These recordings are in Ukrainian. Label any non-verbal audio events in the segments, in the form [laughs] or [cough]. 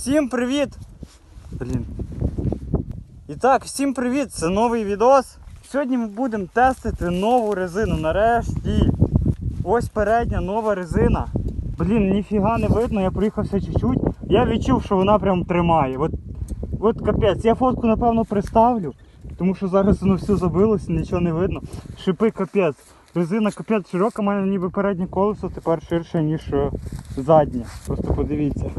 Всім привіт! Блін. І так, всім привіт! Це новий відос. Сьогодні ми будемо тестити нову резину. Нарешті. Ось передня нова резина. Блін, ніфіга не видно, я проїхався чуть-чуть. Я відчув, що вона прям тримає. От, от капець, я фотку напевно приставлю, тому що зараз воно все забилося, нічого не видно. Шипи капець. Резина капець широка, у мене ніби переднє колесо тепер ширше, ніж е, заднє. Просто подивіться.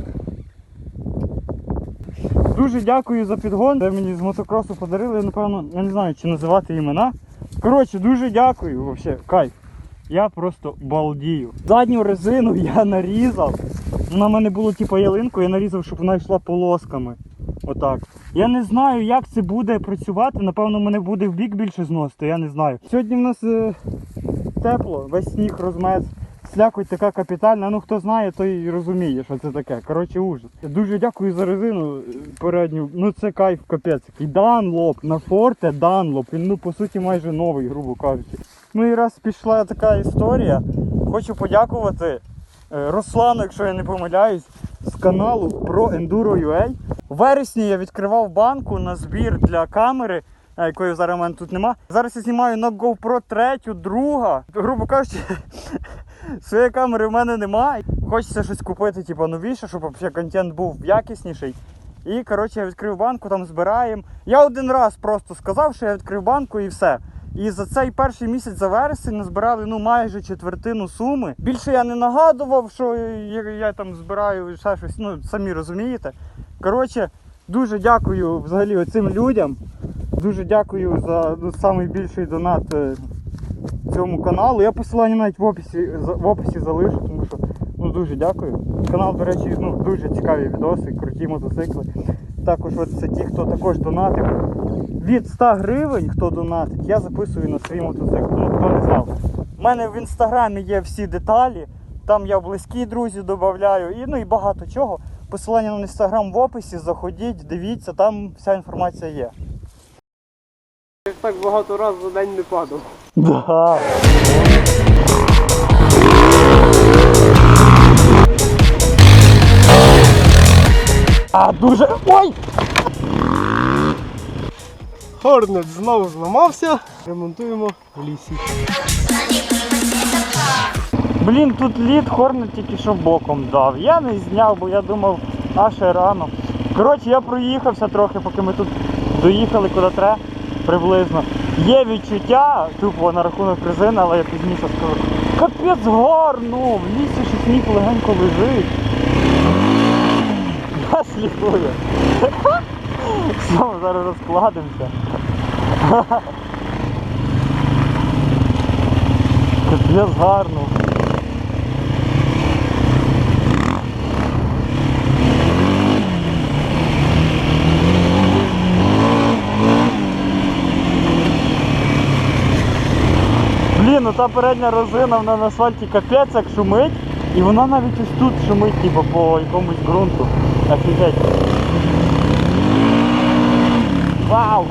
Дуже дякую за підгон. Це мені з мотокросу подарили, напевно, я не знаю, чи називати імена. Коротше, дуже дякую. Вообще, кайф. Я просто балдію. Задню резину я нарізав. Вона в мене була типу ялинку, я нарізав, щоб вона йшла полосками. Отак. Я не знаю, як це буде працювати. Напевно, мене буде в бік більше зносити, я не знаю. Сьогодні в нас е, тепло, весь сніг розмез. Слякоть така капітальна. Ну хто знає, той розуміє, що це таке. Коротше, ужас. Дуже дякую за резину е, передню. Ну це кайф капець. І Данлоп на форте Данлоп. Він ну по суті майже новий, грубо кажучи. Ну і раз пішла така історія. Хочу подякувати е, Руслану, якщо я не помиляюсь, з каналу про Enduro.ua. У вересні я відкривав банку на збір для камери, е, якої зараз у мене тут нема. Зараз я знімаю на GoPro третю, друга. Грубо кажучи, [laughs] своєї камери в мене немає. Хочеться щось купити, типу, новіше, щоб взагалі контент був якісніший. І коротше я відкрив банку, там збираємо. Я один раз просто сказав, що я відкрив банку і все. І за цей перший місяць за вересень назбирали ну майже четвертину суми. Більше я не нагадував, що я, я там збираю ще щось. Ну самі розумієте. Коротше, дуже дякую взагалі цим людям. Дуже дякую за ну, найбільший донат е, цьому каналу. Я посилання навіть в описі, в описі залишу, тому що ну, дуже дякую. Канал, до речі, ну, дуже цікаві відоси, круті мотоцикли. Також от це ті, хто також донатив. Від 100 гривень, хто донатить, я записую на свій мотоцикл. Ну, хто не знав. У мене в інстаграмі є всі деталі. Там я близькі друзі додаю і, ну, і багато чого. Посилання на інстаграм в описі, заходіть, дивіться, там вся інформація є. Так багато разів за день не падав. Да. А дуже. Ой! Хорнет знову зламався. Ремонтуємо в лісі. Блін, тут лід Хорнет тільки що боком дав. Я не зняв, бо я думав, а ще рано. Коротше, я проїхався трохи, поки ми тут доїхали куди треба приблизно. Є відчуття, тупо на рахунок резини, але я пізніше скажу. Капець гарно! В лісі ще сніг легенько лежить. Я сліпую. Все, ми зараз розкладемося. Капець гарно. Блін, ну та передня резина вона на асфальті капець як шумить. І вона навіть ось тут шумить, типу, по якомусь ґрунту. Офігеть. Вау!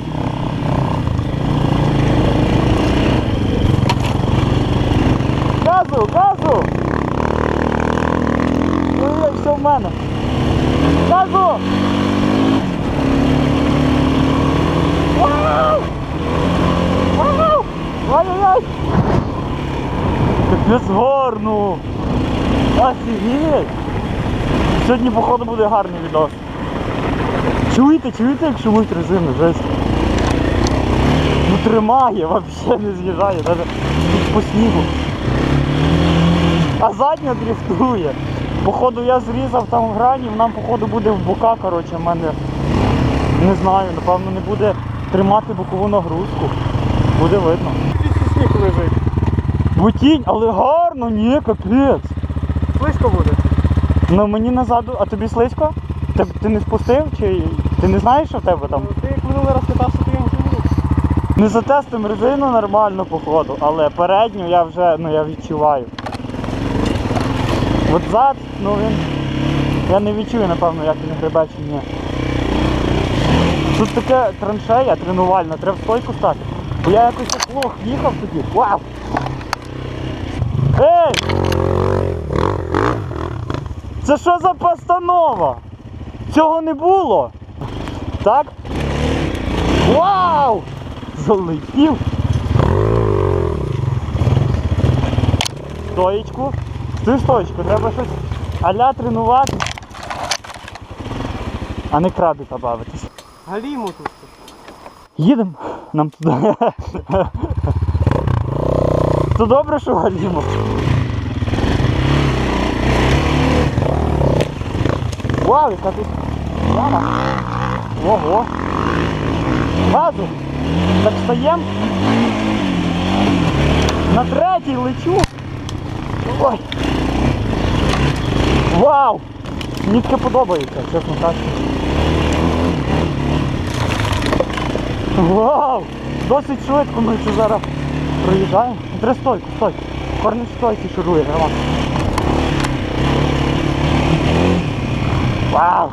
Газу, газу! Ой, все в мене. Газу! Вау! Вау! Ай-яй-яй! Капець гарно! Офігеть! Сьогодні, походу, буде гарний відос. Чуєте, чуєте, як шумить резина, жесть? Ну тримає, взагалі не з'їжджає, навіть по снігу. А задня дріфтує. Походу я зрізав там грані, нам походу буде в бока, коротше, в мене не знаю, напевно не буде тримати бокову нагрузку. Буде видно. Сніг лежить. Бо тінь, але гарно, ні, капець. Слизько буде. Ну мені назаду, а тобі слизько? Ти, ти не спустив чи ти не знаєш, що в тебе там? Ти як минулий раз катався, то я не чому. Не затестим резину нормально походу, але передню я вже ну, я відчуваю. От зад, ну він. Я не відчую, напевно, як він гребе чи ні. Тут таке траншея тренувальна, треба в стойку стати. Бо я якось як лох їхав тоді. Вау! Ей! Це що за постанова? цього не було. Так? Вау! Залетів. Стоїчку. Ти стоїчку, треба щось аля тренувати. А не крабіка бавитись. Галіму тут. Їдемо нам туди. То добре, що галімо. Вау, яка тут яма. Ого. Газу. Так встаєм. На третій лечу. Ой. Вау! Мені таке подобається, чесно кажучи. Вау! Досить швидко ми це зараз проїжджаємо. Треба стойку, стойку. Корні стойки шурує, Роман. Вау!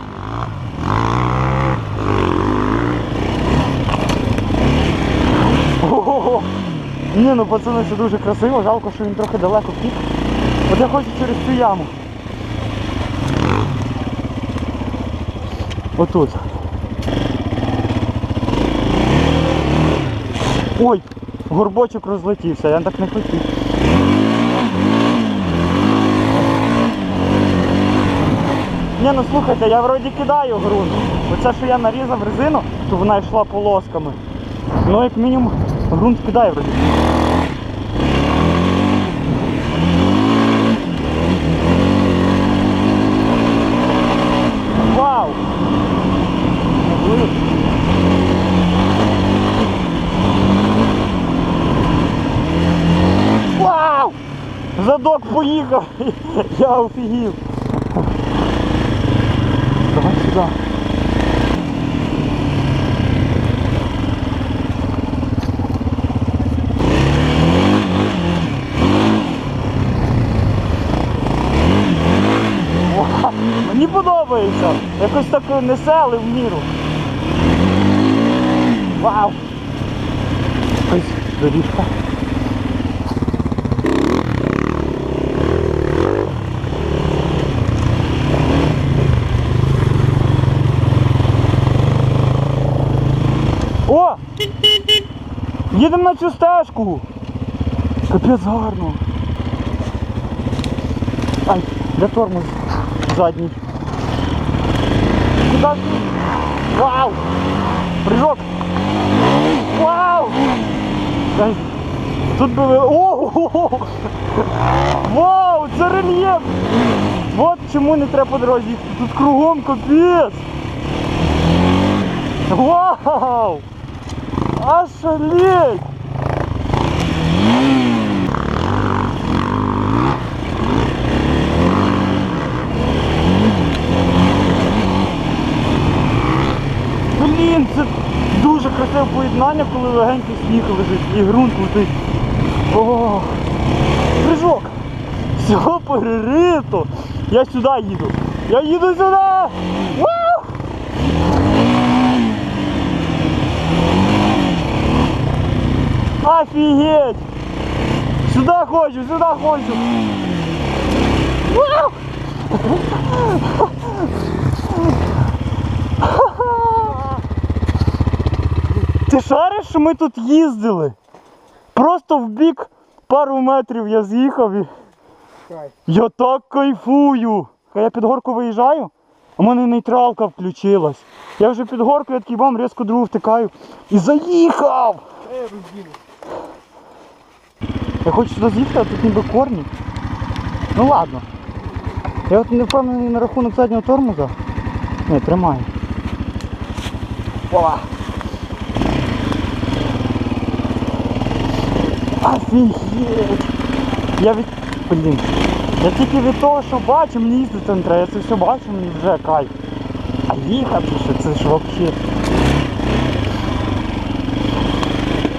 Ого! Ні, ну пацани, це дуже красиво, жалко, що він трохи далеко втік. От я хочу через цю яму. Отут. Ой, горбочок розлетівся, я так не хотів. Ні, ну слухайте, я вроді кидаю ґрунт. Оце, що я нарізав резину, то вона йшла полосками. Ну, як мінімум, ґрунт кидає вроді. Вау! Можливо. Вау! Поїхав! [laughs] Я офігів! Давай сюди. [laughs] Мені подобається. Якось так несе, але в міру. Вау! Ось доріжка. О! Їдемо на цю стежку. Капець гарно. Ай, де тормоз задній. Куда? Вау! Прыжок! Вау! Дай. Тут би ви... О! Вау! Це рельєф! От чому не треба по дорозі. Тут кругом капець! Вау! Ошалеть! Блін, це дуже красиве поєднання, коли легенький сніг лежить і ґрунт летить. О, прыжок! Все перерито! Я сюди їду! Я їду сюди! Вау! Офигеть! Сюда хочу, сюда хочу! Ти шариш, що ми тут їздили? Просто в бік пару метрів я з'їхав і я так кайфую. А я під горку виїжджаю, у мене нейтралка включилась. Я вже під горку, я такий бам, різко другу втикаю і заїхав! Я хочу сюди з'їхати, а тут ніби корні. Ну ладно. Я от не впевнений на рахунок заднього тормоза. Не, тримаю. Опа. Офігеть! Я від... Блін. Я тільки від того, що бачу, мені їздити не треба. Я це все бачу, мені вже кайф. А їхати ще, це ж взагалі.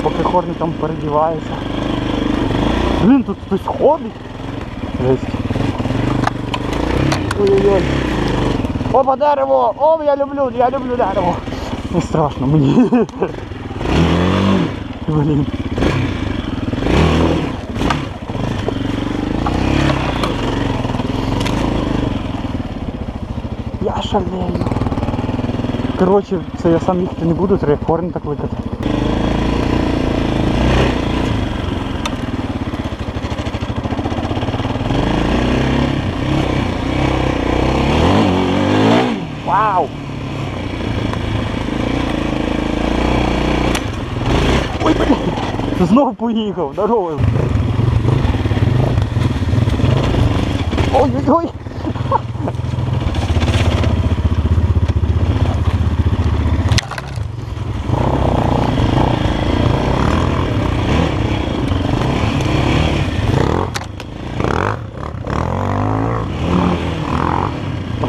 Поки хорни там передівається. Блін, тут хтось ходить. Жесть. Ой-ой-ой. Опа, дерево! О, я люблю, я люблю дерево. Не страшно мені. [laughs] Блін. Я шалею. Коротше, це я сам їхати не буду, треба корень так викати. Знову поїхав, здорово. Ой-ой-ой!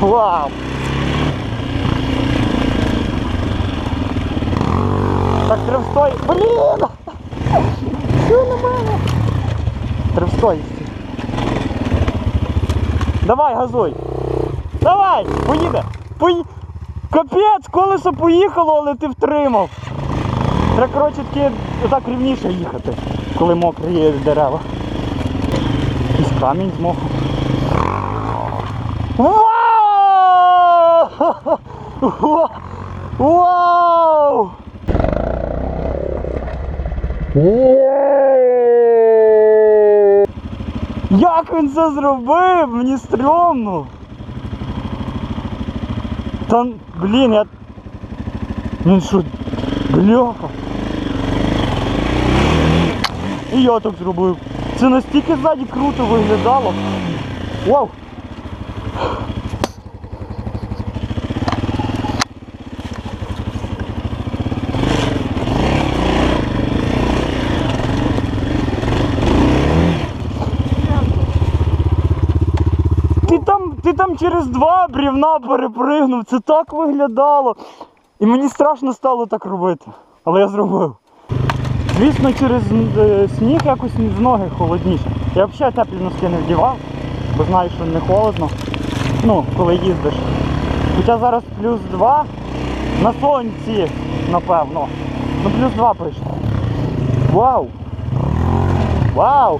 Вау! Так, тривстой. Блін! Що на мене? Тривстой. Давай, газуй. Давай, поїде. Пої... Капець, колесо поїхало, але ти втримав. Треба, коротше, таки отак рівніше їхати, коли мокрі дерева. Якийсь камінь з моху. Вау! Вау! Є! Як він це зробив? Мені стрьомно. Та блін, я. Він що? Бляха. І я так зробив. Це настільки ззаді круто виглядало. Вау! Ти там, ти там через два брівна перепригнув, це так виглядало. І мені страшно стало так робити. Але я зробив. Звісно, через е, сніг якось з ноги холодніше. Я взагалі теплі носки не вдівав, бо знаю, що не холодно. Ну, коли їздиш. Хоча зараз плюс 2 на сонці, напевно. Ну плюс 2 пише. Вау! Вау!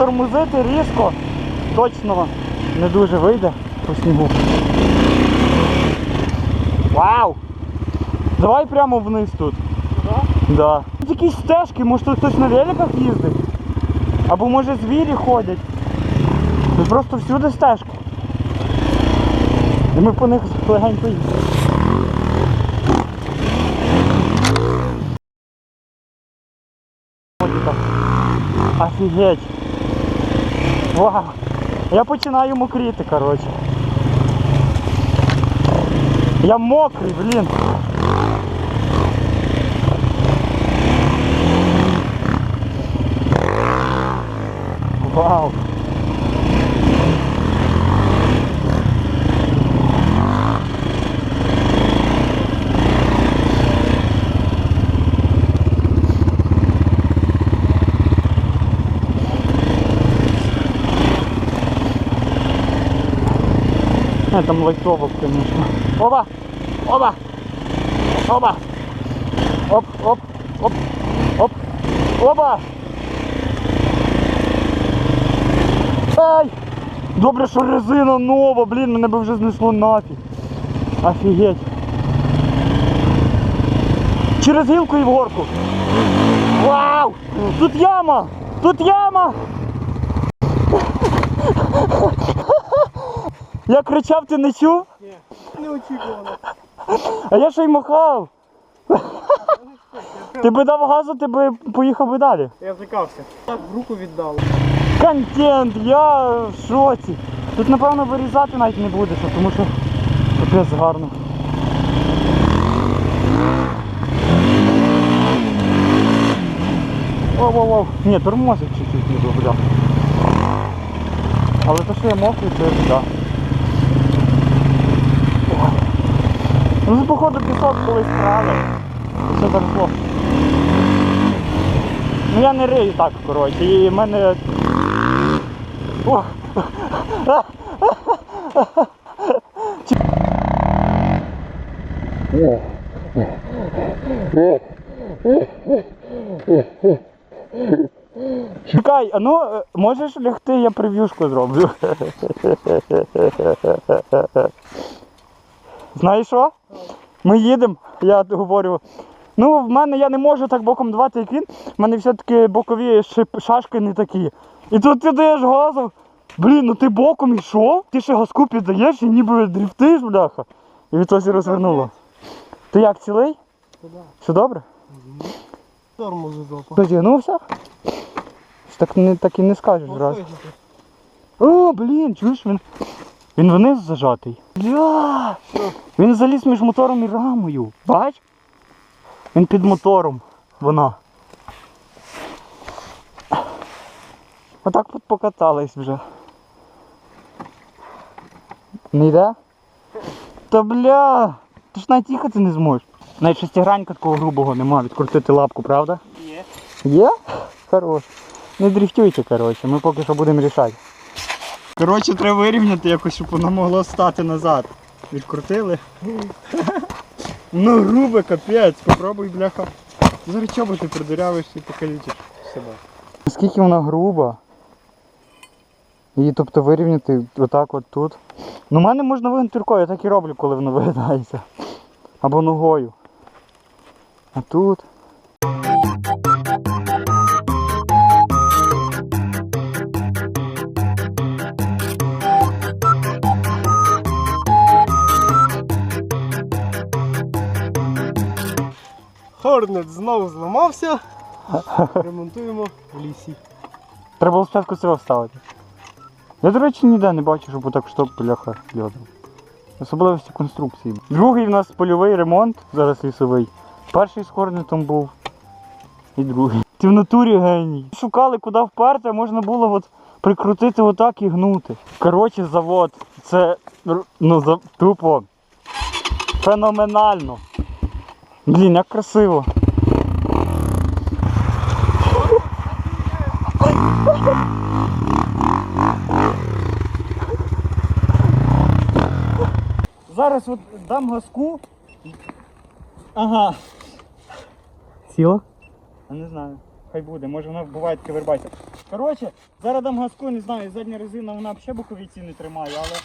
Затормозити різко точно не дуже вийде по снігу. Вау! Давай прямо вниз тут. Да. Тут якісь стежки, може тут хтось на великах їздить. Або може звірі ходять. Тут просто всюди стежки. І ми по них легенько їздимо. Офігеть. Вау. Я починаю мокріти, коротше. Я мокрий, блін. Вау. А, там лайтовок, конечно. Оба! Оба! Оба! Оп, оп, оп, оп, оба! Ай! Добре, що резина нова, блін, мене би вже знесло нафіг. Офігеть. Через гілку і в горку. Вау! Тут яма! Тут яма! Я кричав, ти не чув? Неочікувано. А я ще й махав. Ти би дав газу, ти би поїхав би далі. Я злякався. Так в руку віддав. Контент, я в шоці. Тут напевно вирізати навіть не будеш, тому що капець гарно. Воу-воу-воу. Ні, тормозить чуть-чуть не добля. Але то, що я мокрий, це. Ой. Ну, походу, пісок колись крали. Все заросло. Ну я не рию так, коротше, і в мене. О! Чекай, а ну е, можеш лягти, я прев'юшку зроблю. Знаєш що? Ми їдемо, я говорю. Ну, в мене я не можу так боком давати, як він. В мене все-таки бокові шашки не такі. І тут ти даєш газу. Блін, ну ти боком йшов, ти ще газку піддаєш і ніби дрифтиш, бляха. І відтось розвернуло. Ти як цілий? Все добре? Тормозу жопа. Потягнувся? Так, так і не скажеш зразу. О, блін, чуєш він. Він вниз зажатий. Бля! Він заліз між мотором і рамою. Бач? Він під мотором. Вона. Отак от покатались вже. Не йде? Та бля! Ти ж навіть їхати не зможеш. Навіть шестигранька такого грубого нема, відкрутити лапку, правда? Є. Є? Хорош. Не дрифтуйте, коротше, ми поки що будемо рішати. Коротше, треба вирівняти якось, щоб воно могло стати назад. Відкрутили. ну грубе, капець, попробуй, бляха. Зараз чоботи придурявишся і покалічиш себе. Наскільки вона груба. Її тобто вирівняти отак от тут. Ну, в мене можна вигнути рукою, я так і роблю, коли воно вигинається. Або ногою. А тут. Хорнет знову зламався. Ремонтуємо в лісі. Треба було спочатку цього вставити. Я, до речі, ніде не бачу, щоб отак штоп бляха льодом. Особливості конструкції. Другий в нас польовий ремонт, зараз лісовий. Перший з хорнетом був. І другий. Ти в натурі геній. Шукали, куди вперти, а можна було от прикрутити отак і гнути. Коротше, завод. Це ну, тупо феноменально. Блін, як красиво. Зараз от дам газку. Ага. Сіло? Я не знаю. Хай буде, може вона буває таке вербайся. Коротше, зараз дам газку, не знаю, задня резина вона взагалі боковіці не тримає, але.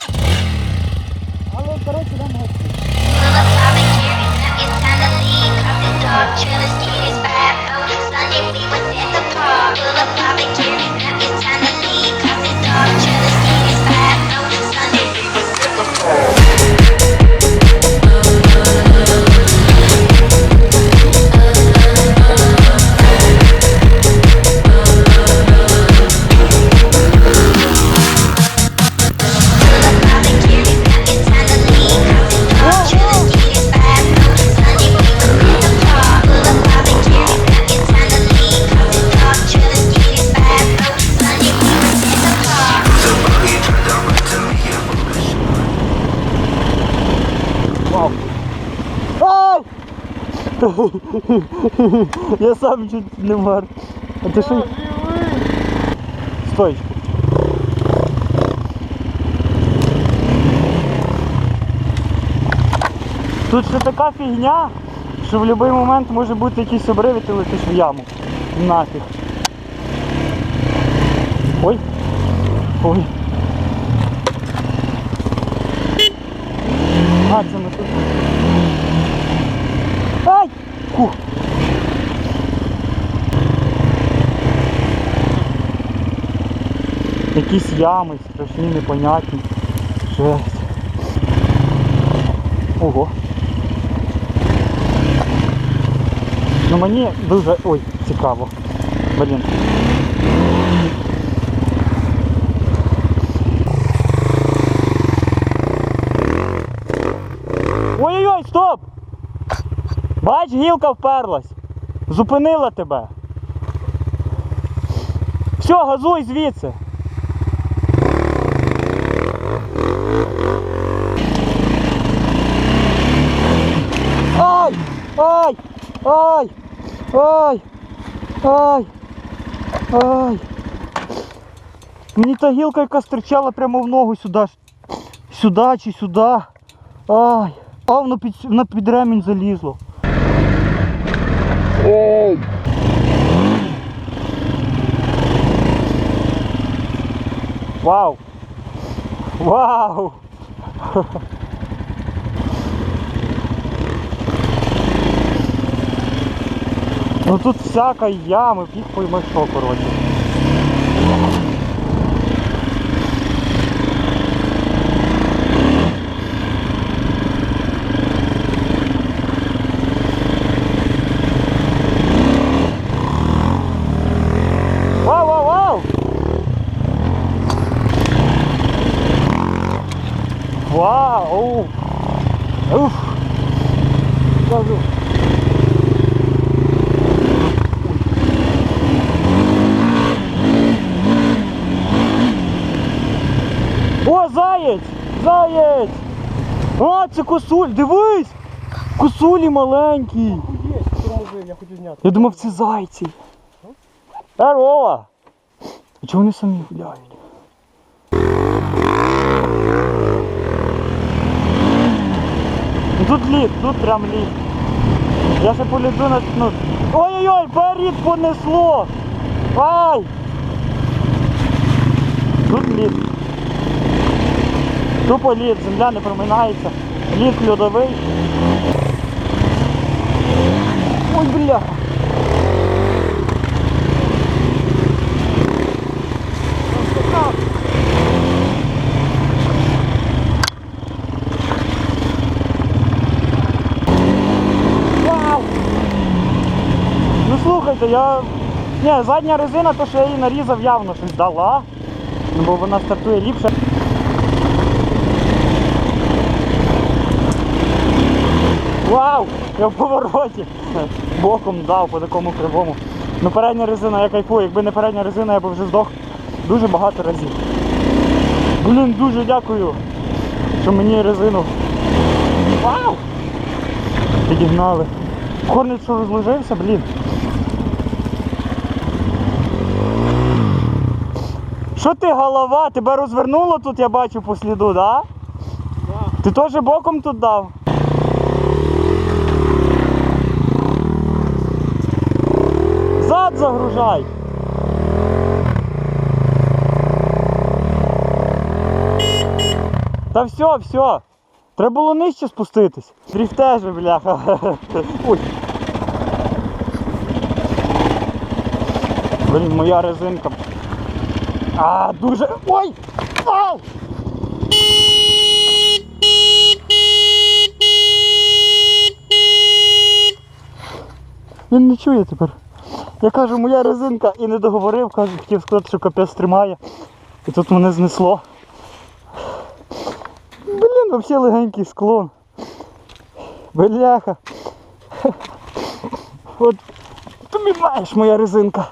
Але коротше дам газку. park. Chillin' skis back. Sunday we was at the park. [laughs] Я сам чуть не мер. А ти що? Стоечку. Тут ще така фігня, що в будь-який момент може бути якийсь обрив і ти летиш в яму. Нафіг. Ой. Ой. А, це ми тут. Ай! Фух. Якісь ями страшні, непонятні. Жесть. Ого. Ну мені дуже. Ой, цікаво. Блін. Ой-ой-ой, стоп! Бач, гілка вперлась. Зупинила тебе. Все, газуй звідси. Ай! Ай! Ай! Ай! Ай! Мені та гілка, яка стирчала прямо в ногу сюди. Сюди чи сюди. Ай! А воно під, на під ремінь залізло. Ой! Вау! Вау! [laughs] Ну тут всяка ями, піх пойме що, коротше. Вау! Уф! Кажу. Заєць! А, це косуль! Дивись! Косулі маленькі! Я хочу зняти. Я думав, це зайці. Здорово! А чого вони самі гуляють? Ну, Тут лід, тут прям лід. Я ще по ліду на... Ну... Ой-ой-ой, перед понесло! Ай! Тут лід. Тупо лід, земля не проминається. Лід льодовий. Ой, бля. Ну слухайте, я. Ні, задня резина, то що я її нарізав, явно щось дала. Бо вона стартує ліпше. Вау! Я в повороті. Боком дав по такому кривому. Ну передня резина, я кайфую. Якби не передня резина, я б вже здох дуже багато разів. Блін, дуже дякую, що мені резину. Вау! Підігнали. Корнець що розложився, блін. Що ти голова? Тебе розвернуло тут, я бачу по сліду, да? Ти теж боком тут дав? Зад загружай. Та все, все. Треба було нижче спуститись. Дріфтежи, бляха. [laughs] Ой. Блін, моя резинка. А, дуже. Ой! Ау! Він не чує тепер. Я кажу, моя резинка і не договорив, кажу, хотів сказати, що капець тримає. І тут мене знесло. Блін, взагалі легенький склон. Бляха. От тобі маєш моя резинка.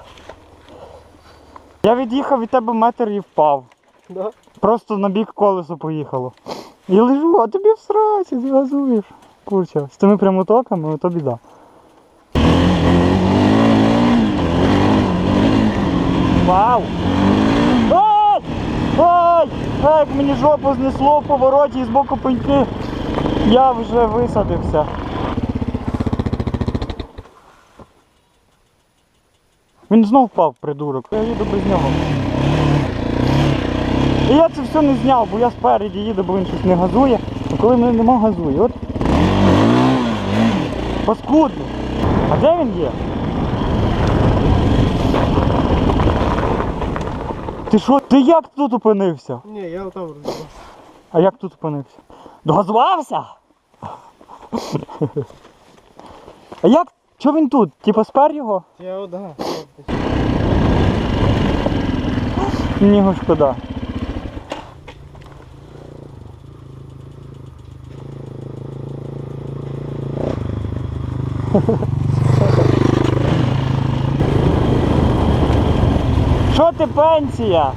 Я від'їхав від тебе метр і впав. Да? Просто на бік колесо поїхало. І лежу, а тобі в сраці, згазуєш. Курча, з тими прямотоками, ото біда. Ай! Ай! Ай, мені жопу знесло в повороті і з боку пеньки. Я вже висадився. Він знов впав, придурок. Я їду без нього. І я це все не зняв, бо я спереді їду, бо він щось не газує. А коли мене нема газує, от. Паскудно. А де він є? Ти що? Ти як тут опинився? Ні, я там розібрався. А як тут опинився? Догазувався? А як Чого він тут? Типа спер його? Я одна. Мені його шкода. Що ти пенсія?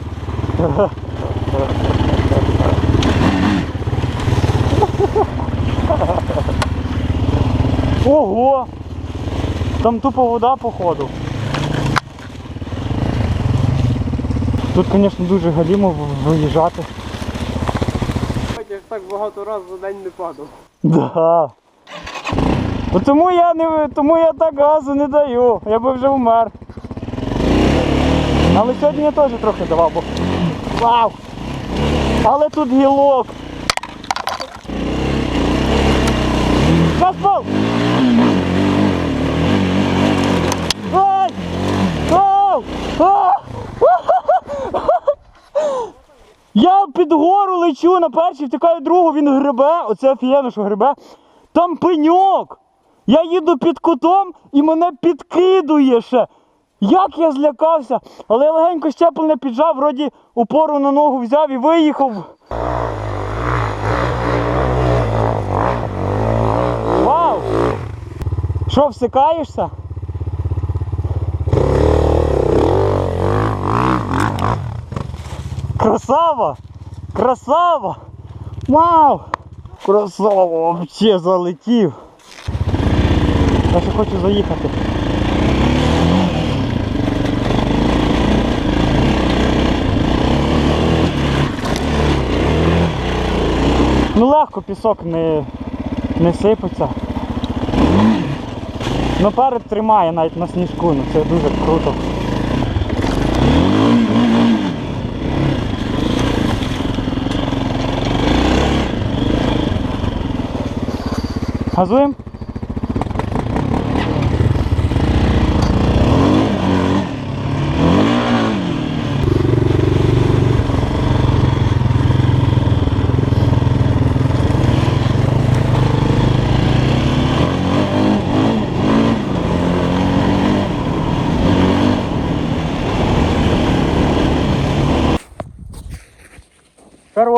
Ого! Там тупо вода походу. Тут, звісно, дуже галімо виїжджати. Я ж так багато разів за день не падав. Да. Тому я не тому я так газу не даю. Я би вже вмер. Але сьогодні я теж трохи давав, бо. Вау! Але тут гілок. Газпол! Ай! Ау! А! Я під гору лечу на перший, втикаю другу, він грибе. Оце офігенно, що грибе. Там пеньок. Я їду під кутом і мене підкидує ще. Як я злякався, але я легенько щеплення піджав, вроді опору на ногу взяв і виїхав. Вау! Що, всикаєшся? Красава! Красава! Вау! Красава вообще залетів! Я ще хочу заїхати. Ну пісок не, не сипеться. Ну перед тримає навіть на сніжку, ну це дуже круто. Газуємо?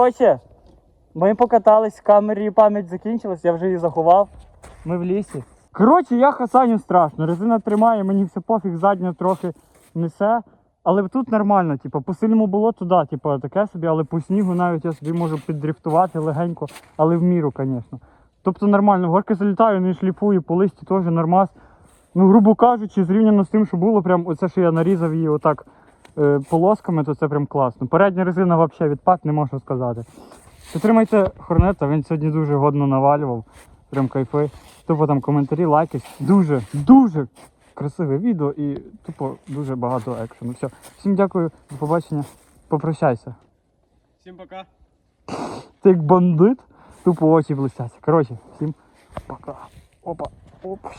Короче, ми покатались камері, пам'ять закінчилась, я вже її заховав. Ми в лісі. Коротше, я хасаню страшно. Резина тримає, мені все пофіг, задня трохи несе. Але тут нормально, типу, по сильному було туди, типу, таке собі, але по снігу навіть я собі можу піддрифтувати легенько, але в міру, звісно. Тобто нормально, горки залітаю, не шліфую, по листі теж нормас. Ну, грубо кажучи, зрівняно з тим, що було, прям оце, що я нарізав її отак полосками, то це прям класно. Передня резина взагалі відпад, не можу сказати. Підтримайте Хорнета, він сьогодні дуже годно навалював. Прям кайфи. Тупо там коментарі, лайки. Дуже, дуже красиве відео і тупо дуже багато екшену. Все. Всім дякую, до побачення. Попрощайся. Всім пока. Ти як бандит, тупо очі блистять. Коротше, всім пока. Опа. Опа.